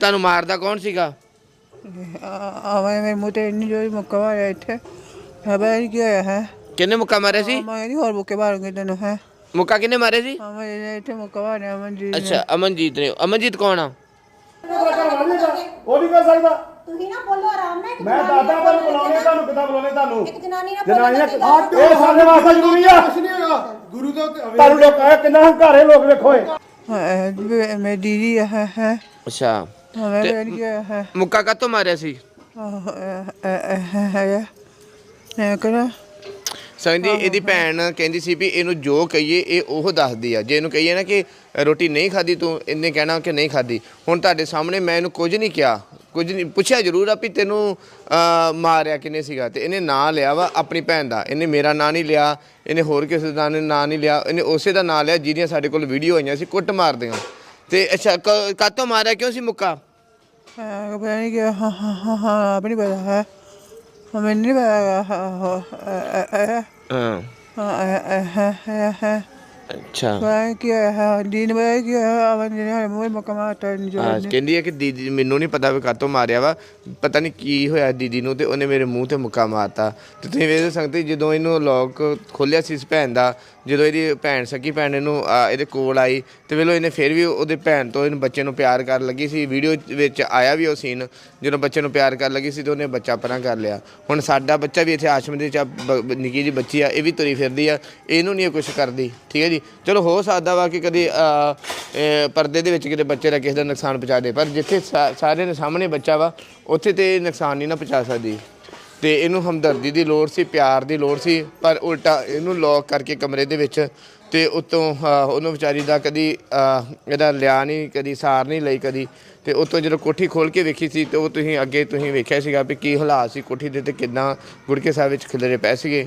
ਤੁਹਾਨੂੰ ਮਾਰਦਾ ਕੌਣ ਸੀਗਾ? ਆਵੇਂ ਮੇਰੇ ਮੂੰਹ ਤੇ ਇੰਨੀ ਜੋਰੀ ਮੁੱਕਾ ਮਾਰਿਆ ਇੱਥੇ। ਹੈ ਬੈਠ ਕੀ ਹੋਇਆ ਹੈ। ਕਿੰਨੇ ਮੁੱਕਾ ਮਾਰਿਆ ਸੀ? ਮੈਂ ਨਹੀਂ ਹੋਰ ਮੁੱਕੇ ਮਾਰੂੰਗੀ ਤੈਨੂੰ ਹੈ। ਮੁੱਕਾ ਕਿੰਨੇ ਮਾਰੇ ਸੀ? ਆਵੇਂ ਇੱਥੇ ਮੁੱਕਾ ਮਾਰਿਆ ਜੀ ਅੱਛਾ ਅਮਨਜੀਤ ਨੇ। ਅਮਨਜੀਤ ਕੌਣ ਆ? ਉਹ ਨਹੀਂ ਕਰ ਸਕਦਾ। ਤੁਸੀਂ ਨਾ ਬੋਲੋ ਆਰਾਮ ਨਾਲ ਇੱਕ ਮੈਂ ਜਨਾਨੀ ਦਾਦਾ ਤੁਹਾਨੂੰ ਬੁਲਾਉਣੇ ਤੁਹਾਨੂੰ ਕਿੱਦਾਂ ਬੁਲਾਉਣੇ ਤੁਹਾਨੂੰ? ਇੱਕ ਜਨਾਨੀ ਨਾਲ ਜਨਾਨੀਆਂ ਬੋਲੋ ਇਹ ਸਾਡੇ ਵਾਸਤੇ ਜ਼ਰੂਰੀ ਆ? ਕੁਛ ਨਹੀਂ ਹੈਗਾ ਗੁਰੂ ਦਾ ਤੁਹਾਨੂੰ ਲੋਕ ਇਹ ਕਿੰਨਾ ਹੰਕਾਰੇ ਲੋਕ ਵੇਖੋ ਇਹ। ਮੇਰੀ ਦੀਦੀ ਹੈ ਹੈ। ਅੱਛਾ। ਆਵੇਂ ਬੈਠ ਕੀ ਹੋਇਆ ਹੈ ਮੁੱਕਾ ਕਾਤੋਂ ਮਾਰਿਆ ਸੀ ਹੈ ਕਰਾ ਇਹਦੀ ਭੈਣ ਕਹਿੰਦੀ ਸੀ ਵੀ ਇਹਨੂੰ ਜੋ ਕਹੀਏ ਇਹ ਉਹ ਦੱਸਦੀ ਆ ਜੇ ਇਹਨੂੰ ਕਹੀਏ ਨਾ ਕਿ ਰੋਟੀ ਨਹੀਂ ਖਾਦੀ ਤੂੰ ਇਹਨੇ ਕਹਿਣਾ ਕਿ ਨਹੀਂ ਖਾਦੀ ਹੁਣ ਤੁਹਾਡੇ ਸਾਹਮਣੇ ਮੈਂ ਇਹਨੂੰ ਕੁਝ ਨਹੀਂ ਕਿਹਾ ਕੁਝ ਨਹੀਂ ਪੁੱਛਿਆ ਜ਼ਰੂਰ ਆ ਵੀ ਤੈਨੂੰ ਮਾਰਿਆ ਕਿਨੇ ਸੀਗਾ ਤੇ ਇਹਨੇ ਨਾਂ ਲਿਆ ਵਾ ਆਪਣੀ ਭੈਣ ਦਾ ਇਹਨੇ ਮੇਰਾ ਨਾਂ ਨਹੀਂ ਲਿਆ ਇਹਨੇ ਹੋਰ ਕਿਸੇ ਦਾ ਨਾਂ ਨਹੀਂ ਲਿਆ ਇਹਨੇ ਉਸੇ ਦਾ ਨਾਂ ਲਿਆ ਜਿਹਦੀਆਂ ਸਾਡੇ ਕੋਲ ਵੀਡੀਓ ਆਈਆਂ ਸੀ ਕੁੱਟ ਮਾਰਦੇ ਤੇ ਅੱਛਾ ਕਾਤੋਂ ਮਾਰਿਆ ਕਿਉਂ ਸੀ ਮੁੱਕਾ? ਹਾਂ ਹਾਂ ਹਾਂ ਹਾਂ ਪਤਾ ਹੈ। ਮੈਨੂੰ ਨਹੀਂ ਪਤਾ ਹਾਂ ਅੱਛਾ। ਮੈਂ ਕੀ ਹੈ ਦੀਨ ਕਹਿੰਦੀ ਹੈ ਕਿ ਦੀਦੀ ਮੈਨੂੰ ਨਹੀਂ ਪਤਾ ਵੀ ਕਾਤੋਂ ਮਾਰਿਆ ਵਾ ਪਤਾ ਨਹੀਂ ਕੀ ਹੋਇਆ ਦੀਦੀ ਨੂੰ ਤੇ ਉਹਨੇ ਮੇਰੇ ਮੂੰਹ ਤੇ ਮੁੱਕਾ ਮਾਰਤਾ। ਤੁਸੀਂ ਵੇਖ ਸਕਦੇ ਜਦੋਂ ਇਹਨੂੰ ਲੋਕ ਖੋਲਿਆ ਸੀ ਇਸ ਭੈਣ ਦਾ ਜਦੋਂ ਇਹਦੀ ਭੈਣ ਸਕੀ ਭੈਣ ਇਹਨੂੰ ਆ, ਇਹਦੇ ਕੋਲ ਆਈ ਤੇ ਵੇਲੋ ਇਹਨੇ ਫਿਰ ਵੀ ਉਹਦੇ ਭੈਣ ਤੋਂ ਇਹਨੂੰ ਬੱਚੇ ਨੂੰ ਪਿਆਰ ਕਰਨ ਲੱਗੀ ਸੀ। ਵੀਡੀਓ ਵਿੱਚ ਆਇਆ ਵੀ ਉਹ ਸੀਨ ਜਦੋਂ ਬੱਚੇ ਨੂੰ ਪਿਆਰ ਕਰਨ ਲੱਗੀ ਸੀ ਤੇ ਉਹਨੇ ਬੱਚਾ ਪਰਾਂ ਕਰ ਲਿਆ। ਹੁਣ ਸਾਡਾ ਬੱਚਾ ਵੀ ਇੱਥੇ ਆਸ਼ਰਮ ਦੇ ਵਿੱਚ ਆ, ਬ- ਬ- ਨਿੱਕੀ ਜੀ ਬੱਚੀ ਆ ਇਹ ਵੀ ਤੁਰੀ ਫਿਰਦੀ ਆ ਇਹਨੂੰ ਨਹੀਂ ਕੁਝ ਕਰਦੀ ਠੀਕ ਹੈ ਜੀ? ਚਲੋ ਹੋ ਸਕਦਾ ਵਾ ਕਿ ਕਦੇ ਅ, ਇਹ ਪਰਦੇ ਦੇ ਵਿੱਚ ਕਿਤੇ ਬੱਚੇ ਦਾ ਕਿਸੇ ਦਾ ਨੁਕਸਾਨ ਪਹੁੰਚਾ ਦੇ ਪਰ ਜਿੱਥੇ ਸਾ- ਸਾਰਿਆਂ ਦੇ ਸਾਹਮਣੇ ਬੱਚਾ ਵਾ ਉੱਥੇ ਤੇ ਇਹ ਨੁਕਸਾਨ ਨਹੀਂ ਨਾ ਪਹੁੰਚਾ ਸਕਦੀ। ਤੇ ਇਹਨੂੰ ਹਮਦਰਦੀ ਦੀ ਲੋੜ ਸੀ, ਪਿਆਰ ਦੀ ਲੋੜ ਸੀ, ਪਰ ਉਲਟਾ ਇਹਨੂੰ ਲੌਕ ਕਰਕੇ ਕਮਰੇ ਦੇ ਵਿੱਚ ਤੇ ਉਤੋਂ ਉਹਨੂੰ ਵਿਚਾਰੀ ਦਾ ਕਦੀ ਇਹਦਾ ਲਿਆ ਨਹੀਂ, ਕਦੀ ਸਾਰ ਨਹੀਂ ਲਈ ਕਦੀ ਤੇ ਉਤੋਂ ਜਦੋਂ ਕੋਠੀ ਖੋਲ ਕੇ ਵੇਖੀ ਸੀ ਤੇ ਉਹ ਤੁਸੀਂ ਅੱਗੇ ਤੁਸੀਂ ਵੇਖਿਆ ਸੀਗਾ ਵੀ ਕੀ ਹਾਲਾਤ ਸੀ ਕੋਠੀ ਦੇ ਤੇ ਕਿਦਾਂ ਗੁੜਕੇ ਸਾਹਿਬ ਵਿੱਚ ਖਿਲਰੇ ਪੈ ਸੀਗੇ।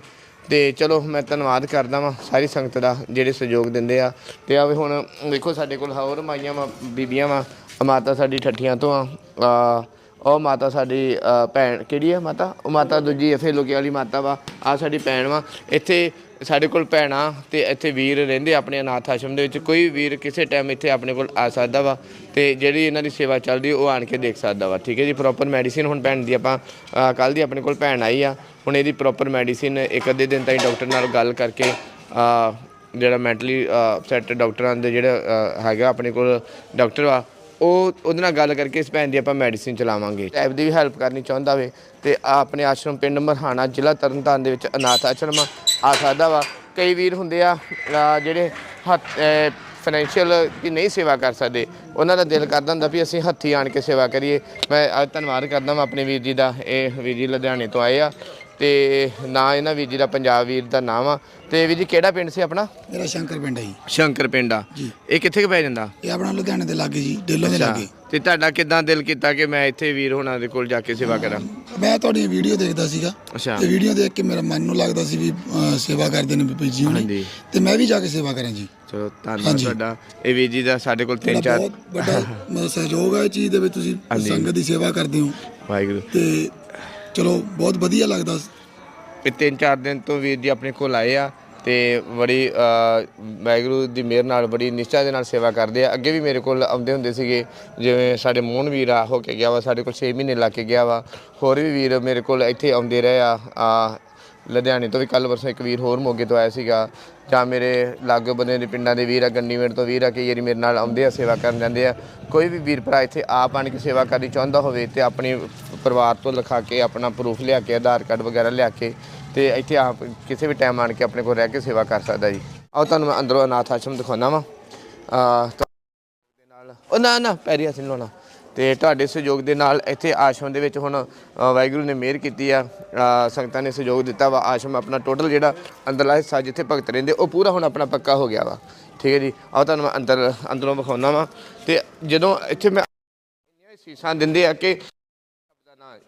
ਤੇ ਚਲੋ ਮੈਂ ਧੰਨਵਾਦ ਕਰਦਾ ਵਾਂ ਸਾਰੀ ਸੰਗਤ ਦਾ ਜਿਹੜੇ ਸਹਿਯੋਗ ਦਿੰਦੇ ਆ। ਤੇ ਆਵੇ ਹੁਣ ਵੇਖੋ ਸਾਡੇ ਕੋਲ ਹੋਰ ਮਾਈਆਂ ਵਾ, ਬੀਬੀਆਂ ਵਾ, ਮਾਤਾ ਸਾਡੀ ਠੱਠੀਆਂ ਤੋਂ ਆ ਉਹ ਮਾਤਾ ਸਾਡੀ ਅ, ਭੈਣ ਕਿਹੜੀ ਹੈ ਮਾਤਾ? ਉਹ ਮਾਤਾ ਦੂਜੀ ਐਫਏ ਲੋਕੇ ਵਾਲੀ ਮਾਤਾ ਵਾ। ਆ ਸਾਡੀ ਭੈਣ ਵਾ। ਇੱਥੇ ਸਾਡੇ ਕੋਲ ਭੈਣਾਂ ਤੇ ਇੱਥੇ ਵੀਰ ਰਹਿੰਦੇ ਆਪਣੇ ਅਨਾਥ ਆਸ਼ਰਮ ਦੇ ਵਿੱਚ। ਕੋਈ ਵੀਰ ਕਿਸੇ ਟਾਈਮ ਇੱਥੇ ਆਪਣੇ ਕੋਲ ਆ ਸਕਦਾ ਵਾ ਤੇ ਜਿਹੜੀ ਇਹਨਾਂ ਦੀ ਸੇਵਾ ਚੱਲਦੀ ਉਹ ਆਣ ਕੇ ਦੇਖ ਸਕਦਾ ਵਾ। ਠੀਕ ਹੈ ਜੀ ਪ੍ਰੋਪਰ ਮੈਡੀਸਿਨ ਹੁਣ ਭੈਣ ਦੀ ਆਪਾਂ ਕੱਲ ਦੀ ਆਪਣੇ ਕੋਲ ਭੈਣ ਆਈ ਆ। ਹੁਣ ਇਹਦੀ ਪ੍ਰੋਪਰ ਮੈਡੀਸਿਨ ਇੱਕ ਅੱਧੇ ਦਿਨ ਤਾਈਂ ਡਾਕਟਰ ਨਾਲ ਗੱਲ ਕਰਕੇ ਅ, ਜਿਹੜਾ ਮੈਂਟਲੀ ਅਪਸੈਟ ਡਾਕਟਰਾਂ ਦੇ ਜਿਹੜਾ ਅ, ਹੈਗਾ ਆਪਣੇ ਕੋਲ ਡਾਕਟਰ ਆ ਉਹ ਉਹਦੇ ਨਾਲ ਗੱਲ ਕਰਕੇ ਇਸ ਭੈਣ ਦੀ ਆਪਾਂ ਮੈਡੀਸਿਨ ਚਲਾਵਾਂਗੇ। ਟਾਈਪ ਦੀ ਵੀ ਹੈਲਪ ਕਰਨੀ ਚਾਹੁੰਦਾ ਵੇ ਤੇ ਆ ਆਪਣੇ ਆਸ਼ਰਮ ਪਿੰਡ ਮਰਹਾਣਾ ਜ਼ਿਲ੍ਹਾ ਤਰਨਤਾਰਨ ਦੇ ਵਿੱਚ ਅਨਾਥ ਆਸ਼ਰਮ ਆ ਸਕਦਾ ਵਾ। ਕਈ ਵੀਰ ਹੁੰਦੇ ਆ ਜਿਹੜੇ ਹੱਥ ਫਾਈਨੈਂਸ਼ੀਅਲ ਦੀ ਨਹੀਂ ਸੇਵਾ ਕਰ ਸਕਦੇ, ਉਹਨਾਂ ਦਾ ਦਿਲ ਕਰਦਾ ਹੁੰਦਾ ਵੀ ਅਸੀਂ ਹੱਥੀ ਆਣ ਕੇ ਸੇਵਾ ਕਰੀਏ। ਮੈਂ ਅੱਜ ਧੰਨਵਾਦ ਕਰਦਾ ਹਾਂ ਆਪਣੇ ਵੀਰ ਜੀ ਦਾ, ਇਹ ਵੀਰ ਜੀ ਲੁਧਿਆਣੇ ਤੋਂ ਆਏ ਆ। ਤੇ ਨਾ ਇਹਨਾਂ ਵੀਰ ਜੀ ਦਾ ਪੰਜਾਬ ਵੀਰ ਦਾ ਨਾਮ ਆ। ਤੇ ਵੀਰ ਜੀ ਕਿਹੜਾ ਪਿੰਡ ਸੀ ਆਪਣਾ? ਮੇਰਾ ਸ਼ੰਕਰ ਪਿੰਡ ਹੈ ਜੀ। ਸ਼ੰਕਰ ਪਿੰਡਾ ਇਹ ਕਿੱਥੇ ਕੁ ਪੈ ਜਾਂਦਾ? ਇਹ ਆਪਣਾ ਲੁਧਿਆਣੇ ਦੇ ਲਾਗੇ ਜੀ ਡੇਲੋਂ ਦੇ ਲਾਗੇ। ਤੇ ਤੁਹਾਡਾ ਕਿਦਾਂ ਦਿਲ ਕੀਤਾ ਕਿ ਮੈਂ ਇੱਥੇ ਵੀਰ ਹੋਣਾ ਦੇ ਕੋਲ ਜਾ ਕੇ ਸੇਵਾ ਕਰਾਂ? ਮੈਂ ਤੁਹਾਡੀ ਵੀਡੀਓ ਦੇਖਦਾ ਸੀਗਾ। ਅੱਛਾ। ਤੇ ਵੀਡੀਓ ਦੇਖ ਕੇ ਮੇਰਾ ਮਨ ਨੂੰ ਲੱਗਦਾ ਸੀ ਵੀ ਅਹ, ਸੇਵਾ ਕਰਦੇ ਨੇ ਬੀਬੀ ਜੀ ਹਾਂਜੀ। ਹੁਣੀ ਤੇ ਮੈਂ ਵੀ ਜਾ ਕੇ ਸੇਵਾ ਕਰਾਂ ਜੀ। ਚਲੋ ਧੰਨਵਾਦ ਹਾਂਜੀ। ਤੁਹਾਡਾ। ਇਹ ਵੀਰ ਜੀ ਦਾ ਸਾਡੇ ਕੋਲ ਤਿੰਨ ਤੁਹਾਡਾ ਚਾਰ ਬਹੁਤ ਵੱਡਾ ਮਤਲਬ ਸਹਿਯੋਗ ਹੈ ਚੀਜ਼ ਦੇ ਵਿੱਚ ਤੁਸੀਂ ਹਾਂਜੀ। ਸੰਗਤ ਦੀ ਸੇਵਾ ਕਰਦੇ ਹੋ। ਵਾਹਿਗੁਰੂ। ਤੇ ਚਲੋ, ਬਹੁਤ ਵਧੀਆ ਲੱਗਦਾ ਇਹ ਤਿੰਨ ਚਾਰ ਦਿਨ ਤੋਂ ਵੀਰ ਜੀ ਆਪਣੇ ਕੋਲ ਆਏ ਆ ਤੇ ਬੜੀ ਵਾਹਿਗੁਰੂ ਦੀ ਮਿਹਰ ਨਾਲ, ਬੜੀ ਨਿਸ਼ਚਾ ਦੇ ਨਾਲ ਸੇਵਾ ਕਰਦੇ ਆ। ਅੱਗੇ ਵੀ ਮੇਰੇ ਕੋਲ ਆਉਂਦੇ ਹੁੰਦੇ ਸੀਗੇ, ਜਿਵੇਂ ਸਾਡੇ ਮੋਹਨ ਵੀਰ ਆ, ਹੋ ਕੇ ਗਿਆ ਵਾ, ਸਾਡੇ ਕੋਲ 6 ਮਹੀਨੇ ਲਾ ਕੇ ਗਿਆ ਵਾ। ਹੋਰ ਵੀ ਵੀਰ ਮੇਰੇ ਕੋਲ ਇੱਥੇ ਆਉਂਦੇ ਰਹੇ ਆ ਲੁਧਿਆਣੇ ਤੋਂ ਵੀ ਕੱਲ ਵਰਸੋਂ ਇੱਕ ਵੀਰ ਹੋਰ ਮੋਗੇ ਤੋਂ ਆਇਆ ਸੀਗਾ। ਜਾਂ ਮੇਰੇ ਲਾਗੇ ਬੰਦੇ ਦੇ ਪਿੰਡਾਂ ਦੇ ਵੀਰ ਆ ਗੰਨੀਵੇੜ ਤੋਂ ਵੀਰ ਆ, ਕਈ ਵਾਰੀ ਮੇਰੇ ਨਾਲ ਆਉਂਦੇ ਆ, ਸੇਵਾ ਕਰਨ ਜਾਂਦੇ ਆ। ਕੋਈ ਵੀ ਵੀਰ ਭਰਾ ਇੱਥੇ ਆਪ ਆਣ ਕੇ ਸੇਵਾ ਕਰਨੀ ਚਾਹੁੰਦਾ ਹੋਵੇ ਤੇ ਆਪਣੇ ਪਰਿਵਾਰ ਤੋਂ ਲਿਖਾ ਕੇ, ਆਪਣਾ ਪ੍ਰੂਫ ਲਿਆ ਕੇ, ਆਧਾਰ ਕਾਰਡ ਵਗੈਰਾ ਲਿਆ ਕੇ ਤੇ ਇੱਥੇ ਆਪ ਕਿਸੇ ਵੀ ਟਾਈਮ ਆਣ ਕੇ ਆਪਣੇ ਕੋਲ ਰਹਿ ਕੇ ਸੇਵਾ ਕਰ ਸਕਦਾ ਜੀ। ਆਓ ਤੁਹਾਨੂੰ ਮੈਂ ਅੰਦਰੋਂ ਅਨਾਥ ਆਸ਼ਰਮ ਦਿਖਾਉਣਾ ਵਾ। ਆ ਉਹ ਨਾ ਨਾ, ਪੈਰੀ ਹੱਥ ਨਹੀਂ ਲਾਉਣਾ। ਤੇ ਤੁਹਾਡੇ ਸਹਿਯੋਗ ਦੇ ਨਾਲ ਇੱਥੇ ਆਸ਼ਰਮ ਦੇ ਵਿੱਚ ਹੁਣ ਅ, ਵਾਹਿਗੁਰੂ ਨੇ ਮਿਹਰ ਕੀਤੀ ਆ। ਅ, ਸੰਗਤਾਂ ਨੇ ਸਹਿਯੋਗ ਦਿੱਤਾ ਵਾ। ਆਸ਼ਰਮ ਆਪਣਾ ਟੋਟਲ ਜਿਹੜਾ ਅੰਦਰਲਾ ਹਿੱਸਾ ਜਿੱਥੇ ਭਗਤ ਰਹਿੰਦੇ ਉਹ ਪੂਰਾ ਹੁਣ ਆਪਣਾ ਪੱਕਾ ਹੋ ਗਿਆ ਵਾ। ਠੀਕ ਹੈ ਜੀ? ਆਓ ਤੁਹਾਨੂੰ ਮੈਂ ਅੰਦਰ ਅੰਦਰੋਂ ਵਿਖਾਉਣਾ ਵਾ। ਤੇ ਜਦੋਂ ਇੱਥੇ ਮੈਂ ਇੰਨੀਆਂ ਸੀਸਾਂ ਦਿੰਦੇ ਆ ਕਿ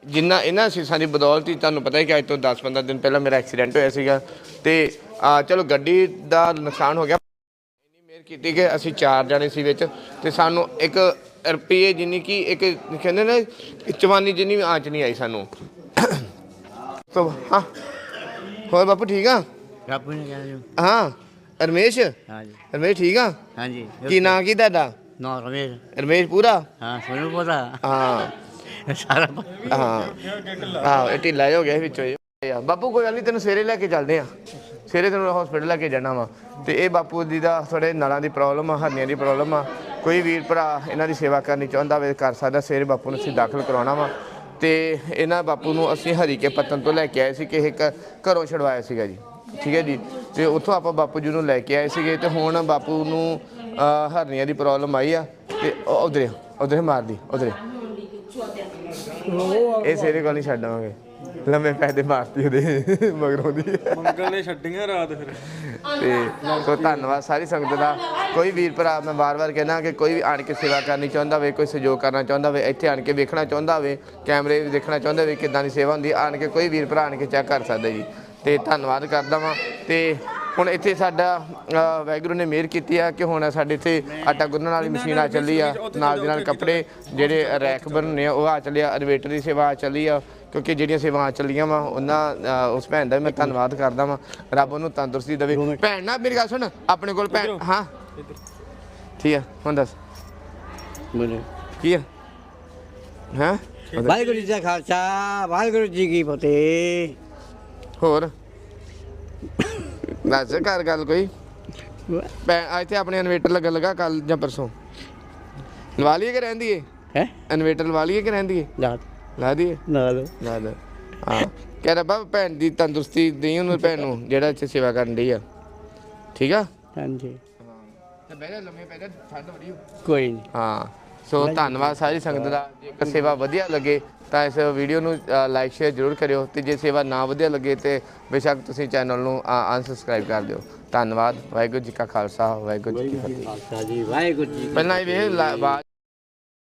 ਜਿੰਨਾ ਇਹਨਾਂ ਸੀਸਾਂ ਦੀ ਬਦੌਲਤ ਹੀ ਤੁਹਾਨੂੰ ਪਤਾ ਹੀ ਕਿ ਅੱਜ ਤੋਂ 10-15 ਦਿਨ ਪਹਿਲਾਂ ਮੇਰਾ ਐਕਸੀਡੈਂਟ ਹੋਇਆ ਸੀਗਾ। ਤੇ ਆ ਚਲੋ ਗੱਡੀ ਦਾ ਨੁਕਸਾਨ ਹੋ ਗਿਆ। ਇੰਨੀ ਮਿਹਰ ਕੀਤੀ ਕਿ ਅਸੀਂ ਚਾਰ ਜਾਣੇ ਸੀ ਵਿੱਚ। ਤੇ ਸਾਨੂੰ ਇੱਕ ਰੁਪਏ ਜਿੰਨੀ ਕੀ ਇੱਕ ਕਹਿੰਦੇ ਨੇ ਚਵਾਨੀ ਜਿੰਨੀ ਵੀ ਆਂਚ ਨਹੀਂ ਆਈ ਸਾਨੂੰ। ਤੋ ਹਾਂ। ਹੋਰ ਬਾਪੂ ਠੀਕ ਆ? ਰੱਬ ਨੇ ਕਿਹਾ ਜੀ ਹਾਂ। ਰਮੇਸ਼? ਹਾਂਜੀ। ਰਮੇਸ਼ ਠੀਕ ਆ? ਹਾਂਜੀ। ਕੀ ਨਾਂ ਕੀ ਤੁਹਾਡਾ? ਨਾ ਰਮੇਸ਼। ਰਮੇਸ਼ ਪੂਰਾ? ਹਾਂ ਤੁਹਾਨੂੰ ਪਤਾ ਹਾਂ। ਸਾਰਾ ਹਾਂ। ਹਾਂ ਇਹ ਢਿੱਲਾ ਜਿਹਾ ਹੋ ਗਿਆ ਸੀ ਵਿੱਚੋਂ ਇਹ। ਬਾਪੂ ਕੋਈ ਗੱਲ ਨਹੀਂ ਤੈਨੂੰ ਸਵੇਰੇ ਲੈ ਕੇ ਚੱਲਦੇ ਆ। ਸਵੇਰੇ ਤੈਨੂੰ ਹਸਪੀਟਲ ਲੈ ਕੇ ਜਾਣਾ ਵਾ। ਤੇ ਇਹ ਬਾਪੂ ਜੀ ਦਾ ਥੋੜੇ ਨਲਾਂ ਦੀ ਪ੍ਰੋਬਲਮ ਆ ਹਰਨੀਆਂ ਦੀ ਪ੍ਰੋਬਲਮ ਆ। ਕੋਈ ਵੀਰ ਭਰਾ ਇਹਨਾਂ ਦੀ ਸੇਵਾ ਕਰਨੀ ਚਾਹੁੰਦਾ ਵੇ ਕਰ ਸਕਦਾ ਸਵੇਰੇ ਬਾਪੂ ਨੂੰ ਅਸੀਂ ਦਾਖਲ ਕਰਾਉਣਾ ਵਾ। ਤੇ ਇਹਨਾਂ ਬਾਪੂ ਨੂੰ ਅਸੀਂ ਹਰੀਕੇ ਪੱਤਨ ਤੋਂ ਲੈ ਕੇ ਆਏ ਸੀ ਕਿਸੇ ਘਰੋਂ ਛਡਵਾਇਆ ਸੀਗਾ ਜੀ। ਠੀਕ ਹੈ ਜੀ? ਤੇ ਉੱਥੋਂ ਆਪਾਂ ਬਾਪੂ ਜੀ ਨੂੰ ਲੈ ਕੇ ਆਏ ਸੀਗੇ ਤੇ ਹੁਣ ਬਾਪੂ ਨੂੰ ਹਰਨੀਆਂ ਦੀ ਪ੍ਰੋਬਲਮ ਆਈ ਆ। ਤੇ ਉਧਰੇ ਉਧਰੇ ਮਾਰਦੀ ਉਧਰੇ। ਇਹ ਸੇਰੇ ਕੋਲ ਨਹੀਂ ਛੱਡਾਂਗੇ ਲੰਮੇ ਪੈਦੇ ਮਾਰਤੀ ਉਹਦੇ ਮਗਰੋਂ ਦੀ। ਮੰਗਲ ਨੇ ਛੱਡੀਆਂ ਰਾਤ ਫਿਰ। ਤੇ ਸੋ ਧੰਨਵਾਦ ਸਾਰੀ ਸੰਗਤ ਦਾ। ਕੋਈ ਵੀਰ ਭਰਾ ਮੈਂ ਵਾਰ-ਵਾਰ ਕਹਿਣਾ ਕਿ ਕੋਈ ਵੀ ਆਣ ਕੇ ਸੇਵਾ ਕਰਨੀ ਚਾਹੁੰਦਾ ਹੋਵੇ ਕੋਈ ਸਹਿਯੋਗ ਕਰਨਾ ਚਾਹੁੰਦਾ ਹੋਵੇ ਇੱਥੇ ਆਣ ਕੇ ਵੇਖਣਾ ਚਾਹੁੰਦਾ ਹੋਵੇ ਕੈਮਰੇ ਵੀ ਦੇਖਣਾ ਚਾਹੁੰਦਾ ਹੋਵੇ ਕਿਦਾਂ ਦੀ ਸੇਵਾ ਹੁੰਦੀ ਆਣ ਕੇ ਕੋਈ ਵੀਰ ਭਰਾ ਆਣ ਕੇ ਚੈੱਕ ਕਰ ਸਕਦਾ ਜੀ। ਤੇ ਧੰਨਵਾਦ ਕਰਦਾ ਵਾਂ। ਤੇ ਹੁਣ ਇੱਥੇ ਸਾਡਾ ਅ, ਵਾਹਿਗੁਰੂ ਨੇ ਮਿਹਰ ਕੀਤੀ ਆ ਕਿ ਹੁਣ ਸਾਡੇ ਇੱਥੇ ਆਟਾ ਗੁੰਨਣ ਵਾਲੀ ਮਸ਼ੀਨ ਆ ਚੱਲੀ ਆ ਨਾਲ ਦੀ ਨਾਲ ਕੱਪੜੇ ਜਿਹੜੇ ਰੈਕ ਬਣਨੇ ਆ ਉਹ ਆ ਚੱਲਿਆ ਇਨਵੇਟਰ ਦੀ ਸੇਵਾ ਆ ਚੱਲੀ ਆ। ਕਿਉਂਕਿ ਜਿਹੜੀਆਂ ਸੇਵਾਵਾਂ ਚੱਲੀਆਂ ਵਾ ਉਹਨਾਂ ਉਸ ਭੈਣ ਦਾ ਵੀ ਮੈਂ ਧੰਨਵਾਦ ਕਰਦਾ ਵਾਂ। ਰੱਬ ਉਹਨੂੰ ਤੰਦਰੁਸਤੀ ਦੇਵੇ। ਭੈਣ ਨਾ ਮੇਰੀ ਗੱਲ ਸੁਣ ਆਪਣੇ ਕੋਲ ਭੈਣ ਹਾਂ। ਠੀਕ ਆ ਹੁਣ ਦੱਸ। ਬੋਲੇ। ਕੀ ਆ? ਹਾਂ? ਵਾਹਿਗੁਰੂ ਜੀ ਦਾ ਖਾਲਸਾ ਵਾਹਿਗੁਰੂ ਜੀ ਕੀ ਫਤਿਹ। ਹੋਰ? ਦੱਸ ਕਰ ਗੱਲ ਕੋਈ? ਆ ਇੱਥੇ ਆਪਣੇ ਇਨਵੇਟਰ ਲੱਗਾ ਲਗਾ ਕੱਲ ਜਾਂ ਪਰਸੋਂ? ਲਵਾ ਲਈਏ ਕਿ ਰਹਿੰਦੀ ਏ ਹੈ? ਇਨਵੇਟਰ ਲਵਾ ਲਈਏ ਕਿ ਰਹਿੰਦੀ ਏ ਲਾ ਲਾ ਦਈਏ ਨਾ ਲੋ ਲਾ ਦੇ ਹਾਂ। ਕਹਿ ਰੱਬਾ ਭੈਣ ਦੀ ਤੰਦਰੁਸਤੀ ਦੇਈ ਉਹਨੂੰ ਭੈਣ ਨੂੰ ਜਿਹੜਾ ਇੱਥੇ ਸੇਵਾ ਕਰਨ ਡਈ ਆ। ਠੀਕ ਆ? ਹਾਂਜੀ। ਤੇ ਬਹਿ ਜਾ ਲੰਮੇ ਪੈ ਜਾ ਠੰਡ ਬੜੀ ਕੋਈ ਨਹੀਂ ਹਾਂ। ਸੋ ਧੰਨਵਾਦ ਸਾਰੀ ਸੰਗਤ ਦਾ। ਜੇਕਰ ਸੇਵਾ ਵਧੀਆ ਲੱਗੇ ਤਾਂ ਇਸ ਵੀਡੀਓ ਨੂੰ ਲਾਈਕ ਸ਼ੇਅਰ ਜ਼ਰੂਰ ਕਰਿਓ। ਤੇ ਜੇ ਸੇਵਾ ਨਾ ਵਧੀਆ ਲੱਗੇ ਤੇ ਬੇਸ਼ੱਕ ਤੁਸੀਂ ਚੈਨਲ ਨੂੰ ਅਨਸਬਸਕ੍ਰਾਈਬ ਕਰ ਦਿਓ। ਧੰਨਵਾਦ। ਵਾਹਿਗੁਰੂ ਜੀ ਕਾ ਖਾਲਸਾ ਵਾਹਿਗੁਰੂ ਜੀ ਕੀ ਫਤਿਹ। ਖਾਲਸਾ ਜੀ ਵਾਹਿਗੁਰੂ ਜੀ ਪਹਿਲਾਂ ਇਹ ਵੇਖ